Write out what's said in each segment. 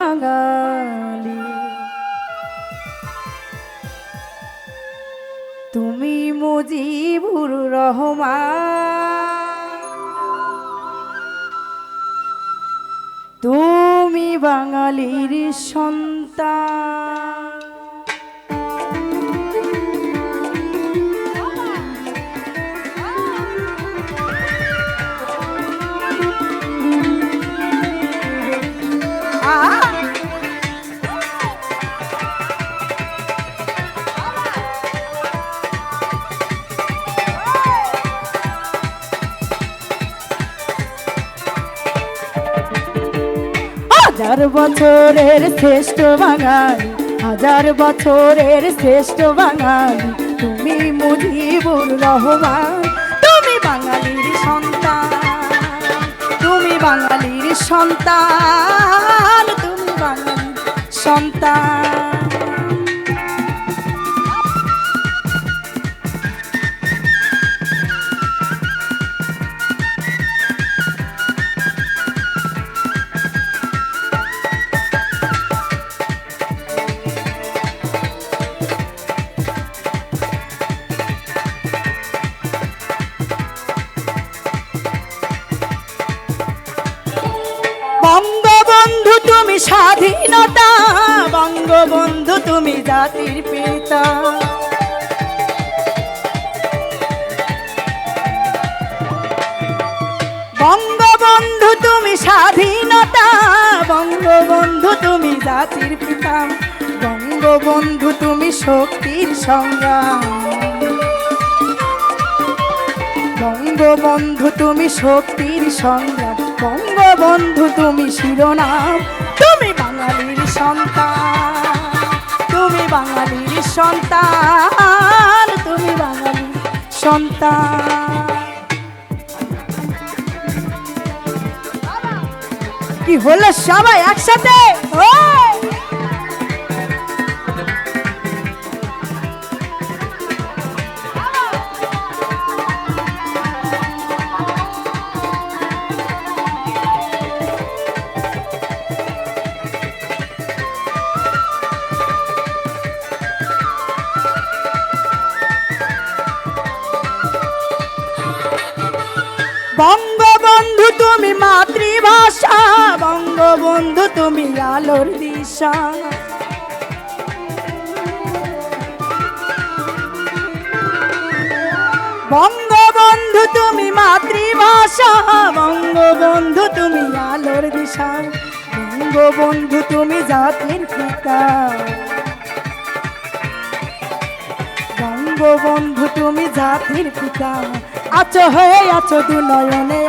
বাঙালি। তুমি মুজিবুর রহমান। তুমি বাঙালির সন্তান। হাজার বছরের শ্রেষ্ঠ বাঙালি, হাজার বছরের শ্রেষ্ঠ বাঙালি। তুমি মুজিবুর রহমান, তুমি বাঙালির সন্তান, তুমি বাঙালির সন্তান, তুমি বাঙালির সন্তান। তুমি স্বাধীনতা, বঙ্গবন্ধু তুমি জাতির পিতা। বঙ্গবন্ধু তুমি স্বাধীনতা, বঙ্গবন্ধু তুমি জাতির পিতা। বঙ্গবন্ধু তুমি শক্তির সংগ্রাম। বঙ্গবন্ধু তুমি শক্তির সংগ্রাম। বঙ্গবন্ধু, তুমি শিরোনাম। তুমি বাঙালির সন্তান। তুমি বাঙালির সন্তান। তুমি বাঙালির সন্তান। কি হলো সবাই একসাথে? ওই! বঙ্গবন্ধু, তুমি মাতৃভাষা। বঙ্গবন্ধু, তুমি আলোর দিশা। বঙ্গবন্ধু, তুমি মাতৃভাষা। বঙ্গবন্ধু, তুমি আলোর দিশা। বঙ্গবন্ধু, তুমি জাতির পিতা। বঙ্গবন্ধু, তুমি জাতির পিতা। আছো হয়ে আছো দু নয়নে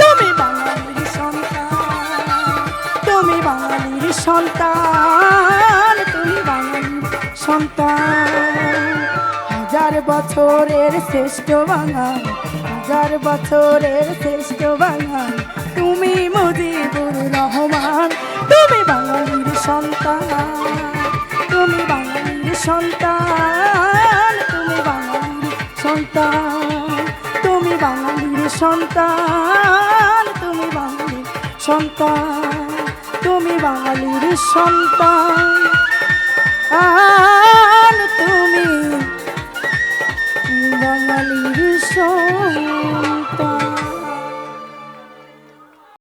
তুমি বাঙালির সন্তান, তুমি বাঙালির সন্তান, তুমি বাঙালির সন্তান। হাজার বছরের শ্রেষ্ঠ বাঙাল, হাজার বছরের শ্রেষ্ঠ বাঙাল, তুমি মুজিবুর রহমান, তুমি বাঙালির সন্তান, তুমি বাঙালির সন্তান, তুমি বাঙালির সন্তান। সন্তান তুমি বাঙালির সন্তান তুমি বাঙালির সন্তান। তুমি